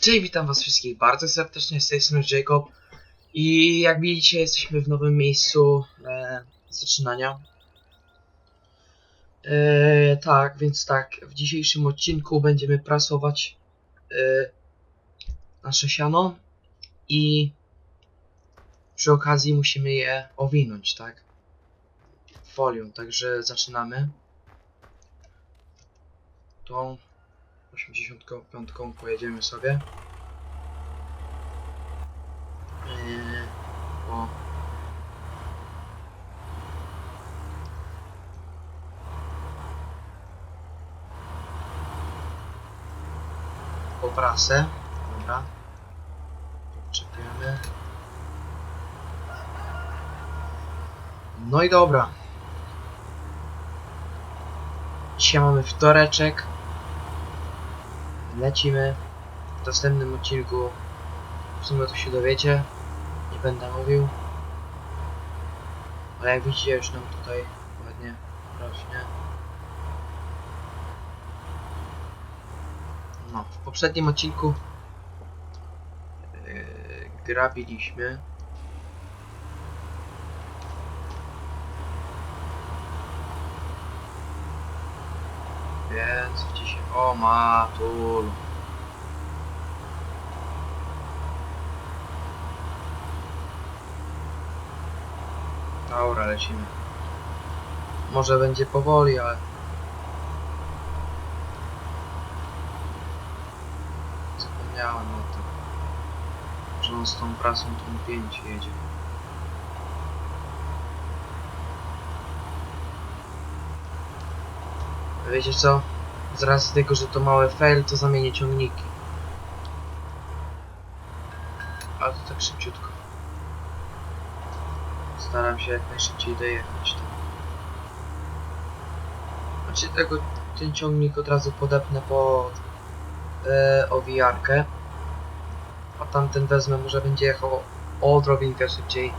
Cześć, witam was wszystkich bardzo serdecznie, z tej strony Jacob i jak widzicie jesteśmy w nowym miejscu e, zaczynania. E, tak, więc tak, w dzisiejszym odcinku będziemy prasować e, nasze siano i przy okazji musimy je owinąć, tak? Folią, także zaczynamy. Tą 85 pojedziemy sobie. O. Po prasę. Dobra. Podczepiamy. No i dobra. Dzisiaj mamy wtoreczek. Lecimy. W następnym odcinku w sumie to się dowiecie. Nie będę mówił. Ale jak widzicie już nam tutaj ładnie rośnie. No, w poprzednim odcinku yy, grabiliśmy. Więc dzisiaj... O matul. Dobra, lecimy. Może będzie powoli, ale... Zapomniałem o tym. Że on z tą prasą tą 5 jedzie. Wiecie co? Z racji tego, że to małe fail, to zamienię ciągniki. Ale to tak szybciutko. Staram się jak najszybciej dojechać tam. Znaczy tego, ten ciągnik od razu podepnę po e, owijarkę. A tamten wezmę, może będzie jechał o odrobinkę szybciej. E,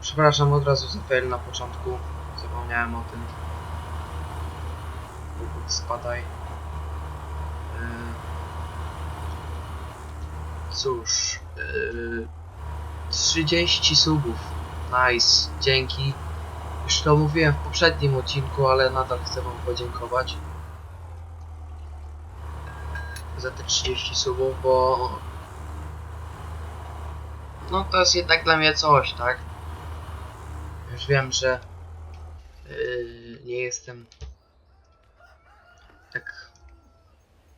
przepraszam od razu za fail na początku. Zapomniałem o tym. Spadaj. E, cóż. E, 30 subów. Nice, dzięki. Już to mówiłem w poprzednim odcinku, ale nadal chcę wam podziękować za te 30 subów, bo no to jest jednak dla mnie coś, tak? Już wiem, że yy, nie jestem tak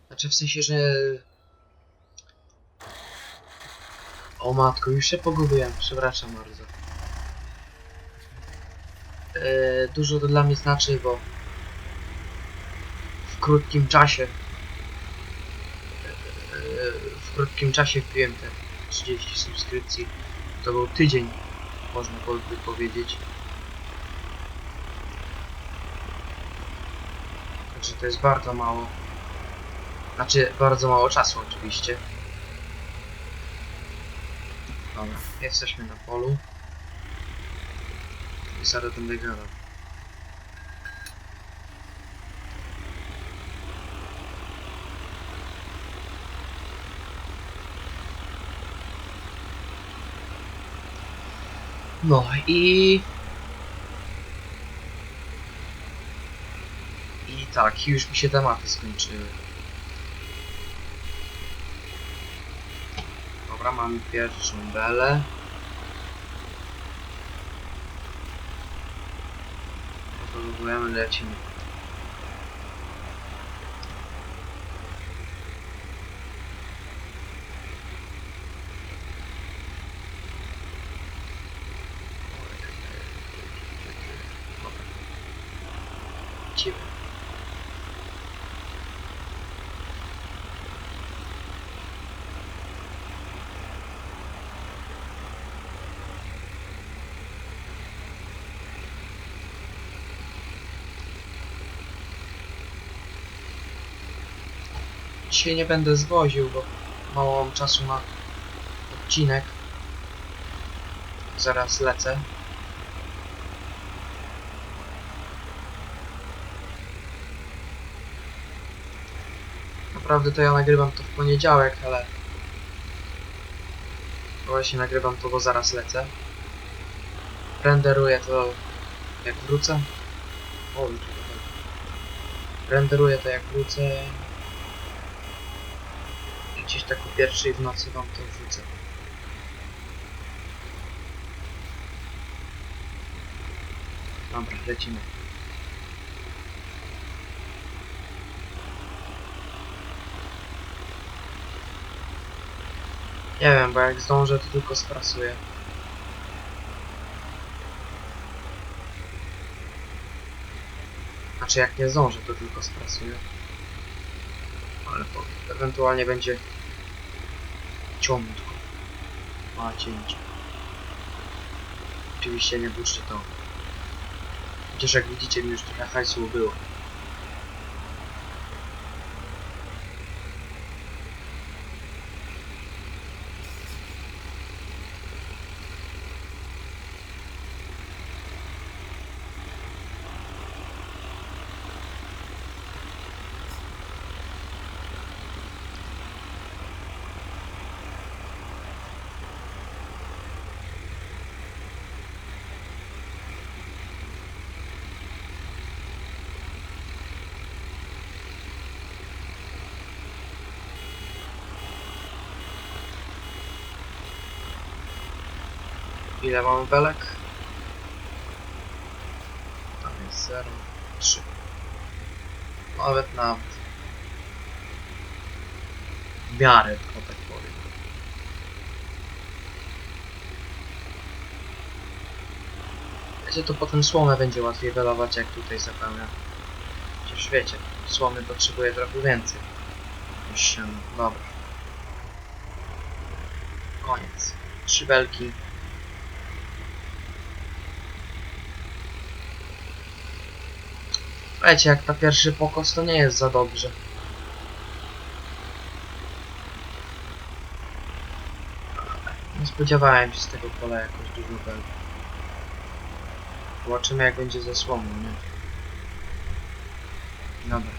znaczy w sensie, że o matko, już się pogubiłem, przepraszam bardzo. Eee, dużo to dla mnie znaczy, bo w krótkim czasie eee, w krótkim czasie wbiłem te 30 subskrypcji. To był tydzień, można by powiedzieć. Także to jest bardzo mało. Znaczy, bardzo mało czasu oczywiście. Dobra, jesteśmy na polu. I zaraz będę gadał. No i... I tak, już mi się tematy skończyły. Dobra, mamy pierwszą belę. Próbujemy, lecimy. Dobra. Lecimy. Dzisiaj nie będę zwoził, bo mało mam czasu na odcinek. Zaraz lecę. Naprawdę to ja nagrywam to w poniedziałek, ale... Właśnie nagrywam to, bo zaraz lecę. Renderuję to jak wrócę. O. Renderuję to jak wrócę. Gdzieś tak o pierwszej w nocy wam to wrzucę. Dobra, lecimy. Nie wiem, bo jak zdążę, to tylko sprasuję. Znaczy, jak nie zdążę, to tylko sprasuję. Ale ewentualnie będzie ciągutko. Mała cięcie. Oczywiście nie to. Chociaż jak widzicie, mi już trochę hajsu Ile mamy belek? Tam jest 0, 3. Nawet. W miarę, tylko tak powiem. Wiecie, to potem słomę będzie łatwiej welować, jak tutaj zapełnia. Przecież wiecie, słomy potrzebuje trochę więcej niż siano. Dobra. Koniec. Trzy belki. Wiecie, jak na pierwszy pokos to nie jest za dobrze. Nie spodziewałem się z tego pola jakoś dużo belki. Zobaczymy jak będzie ze słomą, nie? Dobra.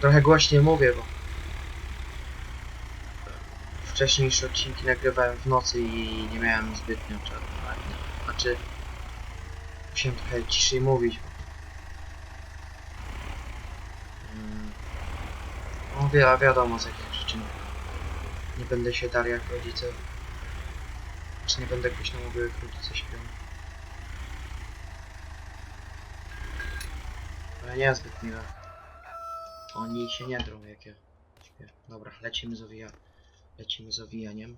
Trochę głośniej mówię, bo wcześniejsze odcinki nagrywałem w nocy i nie miałem zbytnio czasu. Znaczy, musiałem trochę ciszej mówić. Mm. No wi wiadomo z jakich przyczyn. Nie będę się dar jak rodzice. Czy nie będę głośno mówił jak rodzice śpią. Ale nie zbyt miłe. Oni się nie drą jak ja śpię. Dobra, lecimy z owija... Lecimy z owijaniem.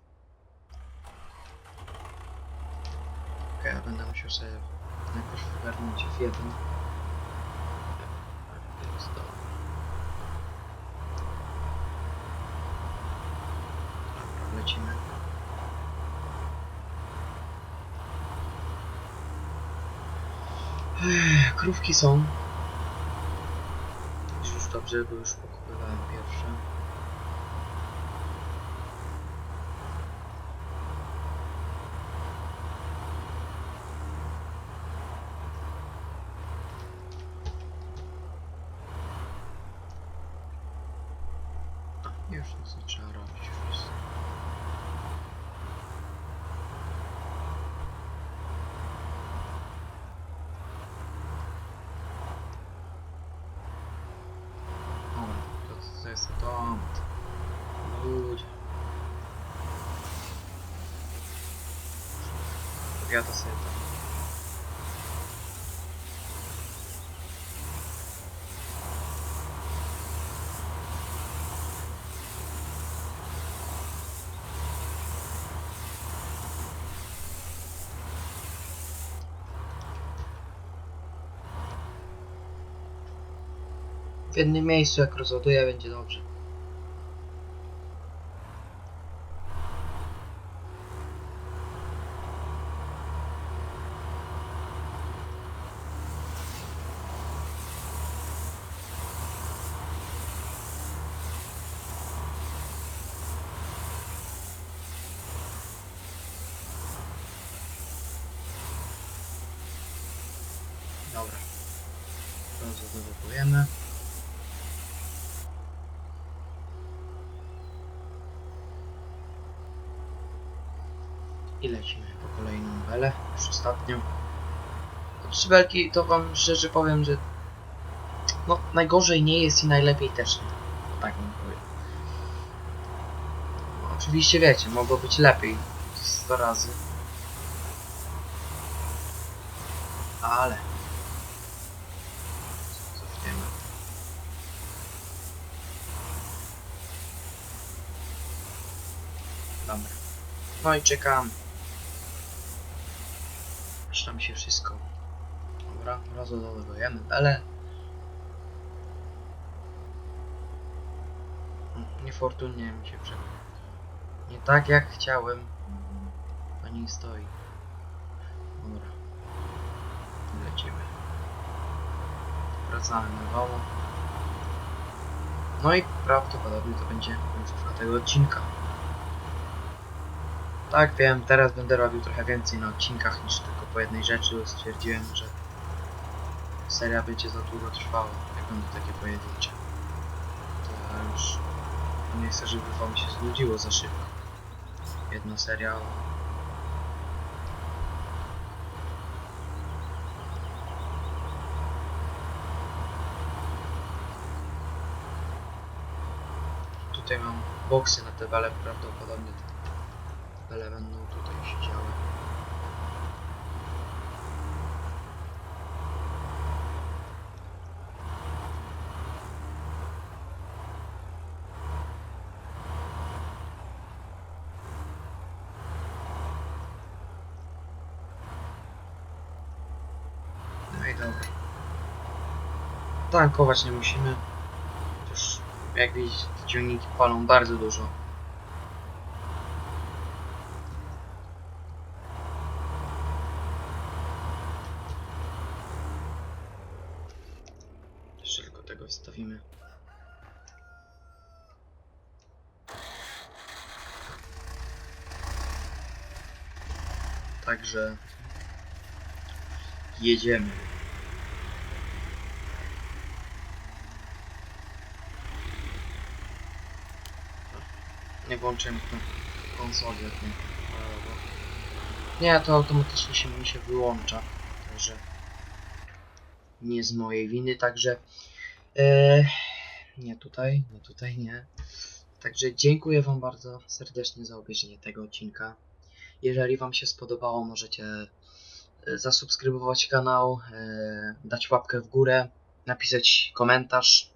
Okej, ja będę musiał sobie najpierw ogarnąć F1. Jest to. Dobra, lecimy. Krówki są. Już dobrze, bo już pokupywałem pierwsze. Już nic nie trzeba robić. Już jest. O, to, to jest dom. Ludzie. Ja to sobie tam. W jednym miejscu jak rozładuję będzie dobrze. Dobra. Rozładowujemy. I lecimy po kolejną belę, już ostatnią. Trzy belki to wam szczerze powiem, że no najgorzej nie jest i najlepiej też nie. Tak bym powiedział. No, oczywiście wiecie, mogło być lepiej 100 razy. Ale. Dobra. No i czekam. Się wszystko. Dobra, rozładowujemy belę. Hmm, Niefortunnie mi się przebiegł. Nie tak jak chciałem. Pani stoi. Dobra. Lecimy. Wracamy na woło. No i prawdopodobnie to będzie końcówka tego odcinka. Tak, wiem, teraz będę robił trochę więcej na odcinkach niż tylko po jednej rzeczy. Stwierdziłem, że seria będzie za długo trwała, jak będą takie pojedyncze. To już nie chcę, żeby wam się znudziło za szybko. Jedna seria. Tutaj mam boksy na te bale, prawdopodobnie te bele będą tutaj siedziały. No i. Tankować nie musimy. Już jak widzicie, te ciągniki palą bardzo dużo. Jeszcze tylko tego wstawimy. Także jedziemy. Nie włączyłem konsoli. Nie, to automatycznie się mi się wyłącza. Także nie z mojej winy, także e, nie tutaj, nie tutaj, nie. Także dziękuję Wam bardzo serdecznie za obejrzenie tego odcinka. Jeżeli Wam się spodobało, możecie e, zasubskrybować kanał, e, dać łapkę w górę, napisać komentarz.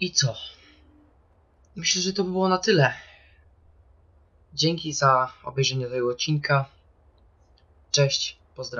I co? Myślę, że to by było na tyle. Dzięki za obejrzenie tego odcinka. Cześć, pozdrawiam.